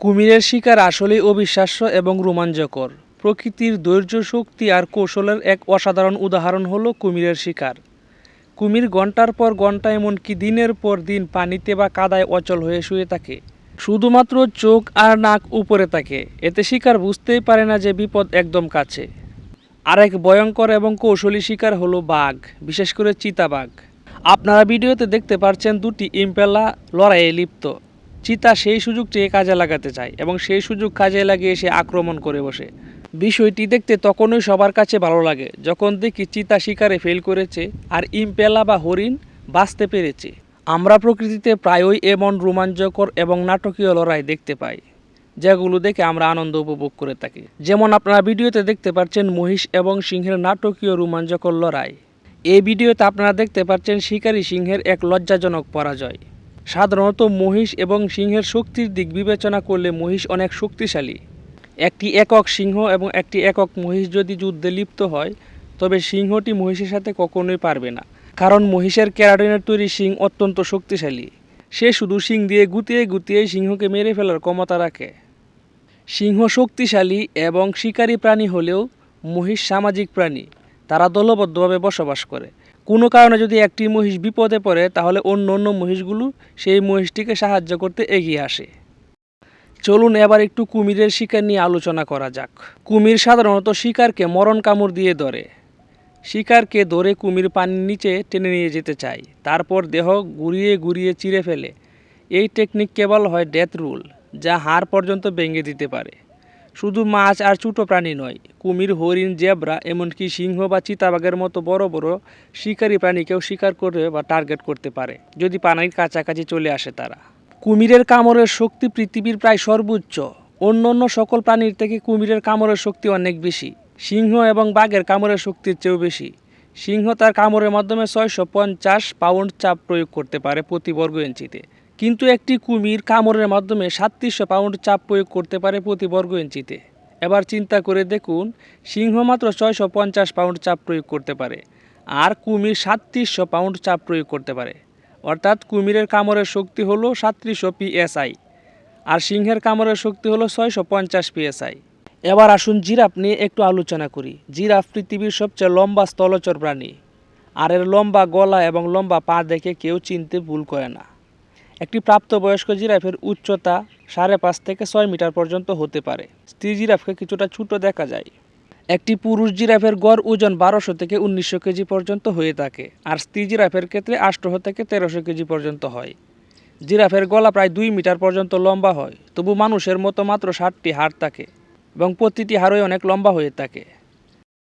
কুমিরের শিকার আসলেই অবিশ্বাস্য এবং রোমাঞ্চকর। প্রকৃতির ধৈর্য শক্তি আর কৌশলের এক অসাধারণ উদাহরণ হলো কুমিরের শিকার। কুমির ঘণ্টার পর ঘণ্টা এমনকি দিনের পর দিন পানিতে বা কাদায় অচল হয়ে শুয়ে থাকে। শুধুমাত্র চোখ আর নাক উপরে থাকে। এতে শিকার বুঝতেই পারে না যে বিপদ একদম কাছে। আরেক ভয়ঙ্কর এবং কৌশলী শিকার হলো বাঘ, বিশেষ করে চিতাবাঘ। আপনারা ভিডিওতে দেখতে পাচ্ছেন দুটি ইম্পেলা লড়াইয়ে লিপ্ত। চিতা সেই সুযোগটিকে কাজে লাগাতে চায় এবং সেই সুযোগ কাজে লাগিয়ে সে আক্রমণ করে বসে। বিষয়টি দেখতে তখনই সবার কাছে ভালো লাগে, যখন দেখি চিতা শিকারে ফেল করেছে আর ইম্পেলা বা হরিণ বাঁচতে পেরেছে। আমরা প্রকৃতিতে প্রায়ই এমন রোমাঞ্চকর এবং নাটকীয় লড়াই দেখতে পাই, যেগুলো দেখে আমরা আনন্দ উপভোগ করে থাকি। যেমন আপনারা ভিডিওতে দেখতে পাচ্ছেন মহিষ এবং সিংহের নাটকীয় রোমাঞ্চকর লড়াই। এই ভিডিওতে আপনারা দেখতে পাচ্ছেন শিকারী সিংহের এক লজ্জাজনক পরাজয়। সাধারণত মহিষ এবং সিংহের শক্তির দিক বিবেচনা করলে মহিষ অনেক শক্তিশালী। একটি একক সিংহ এবং একটি একক মহিষ যদি যুদ্ধে লিপ্ত হয়, তবে সিংহটি মহিষের সাথে কখনোই পারবে না। কারণ মহিষের ক্যারাটিনের তৈরি শিং অত্যন্ত শক্তিশালী। সে শুধু শিং দিয়ে গুতিয়ে গুতিয়ে সিংহকে মেরে ফেলার ক্ষমতা রাখে। সিংহ শক্তিশালী এবং শিকারী প্রাণী হলেও মহিষ সামাজিক প্রাণী। তারা দলবদ্ধভাবে বসবাস করে। কোনো কারণে যদি একটি মহিষ বিপদে পড়ে, তাহলে অন্য অন্য মহিষগুলো সেই মহিষটিকে সাহায্য করতে এগিয়ে আসে। চলুন এবার একটু কুমিরের শিকার নিয়ে আলোচনা করা যাক। কুমির সাধারণত শিকারকে মরণ কামড় দিয়ে ধরে। শিকারকে ধরে কুমির পানির নিচে টেনে নিয়ে যেতে চায়। তারপর দেহ ঘুরিয়ে ঘুরিয়ে চিরে ফেলে। এই টেকনিক কেবল হয় ডেথ রুল যা হাড় পর্যন্ত ভেঙে দিতে পারে। শুধু মাছ আর ছোটো প্রাণী নয়, কুমির, হরিণ, জেব্রা, এমনকি সিংহ বা চিতাবাঘের মতো বড় বড় শিকারী প্রাণীকেও শিকার করে বা টার্গেট করতে পারে, যদি পানির কাছাকাছি চলে আসে তারা। কুমিরের কামড়ের শক্তি পৃথিবীর প্রায় সর্বোচ্চ। অন্য অন্য সকল প্রাণীর থেকে কুমিরের কামড়ের শক্তি অনেক বেশি, সিংহ এবং বাঘের কামড়ের শক্তির চেয়েও বেশি। সিংহ তার কামড়ের মাধ্যমে ছয়শো পঞ্চাশ পাউন্ড চাপ প্রয়োগ করতে পারে প্রতি বর্গ ইঞ্চিতে। কিন্তু একটি কুমির কামড়ের মাধ্যমে সাতত্রিশশো পাউন্ড চাপ প্রয়োগ করতে পারে প্রতি বর্গ ইঞ্চিতে। এবার চিন্তা করে দেখুন, সিংহ মাত্র ছয়শো পঞ্চাশ পাউন্ড চাপ প্রয়োগ করতে পারে, আর কুমির সাতত্রিশশো পাউন্ড চাপ প্রয়োগ করতে পারে। অর্থাৎ কুমিরের কামড়ের শক্তি হলো সাতত্রিশশো পিএসআই, আর সিংহের কামড়ের শক্তি হলো ছয়শো পঞ্চাশ পিএসআই। এবার আসুন জিরাফ নিয়ে একটু আলোচনা করি। জিরাফ পৃথিবীর সবচেয়ে লম্বা স্থলচর প্রাণী, আর এর লম্বা গলা এবং লম্বা পা দেখে কেউ চিনতে ভুল করে না। একটি প্রাপ্তবয়স্ক জিরাফের উচ্চতা সাড়ে পাঁচ থেকে ছয় মিটার পর্যন্ত হতে পারে। স্ত্রী জিরাফকে কিছুটা ছোট দেখা যায়। একটি পুরুষ জিরাফের গড় ওজন বারোশো থেকে উনিশশো কেজি পর্যন্ত হয়ে থাকে আর স্ত্রী জিরাফের ক্ষেত্রে আটশো থেকে তেরোশো কেজি পর্যন্ত হয়। জিরাফের গলা প্রায় দুই মিটার পর্যন্ত লম্বা হয়, তবু মানুষের মতো মাত্র ষাটটি হাড় থাকে এবং প্রতিটি হাড়ই অনেক লম্বা হয়ে থাকে।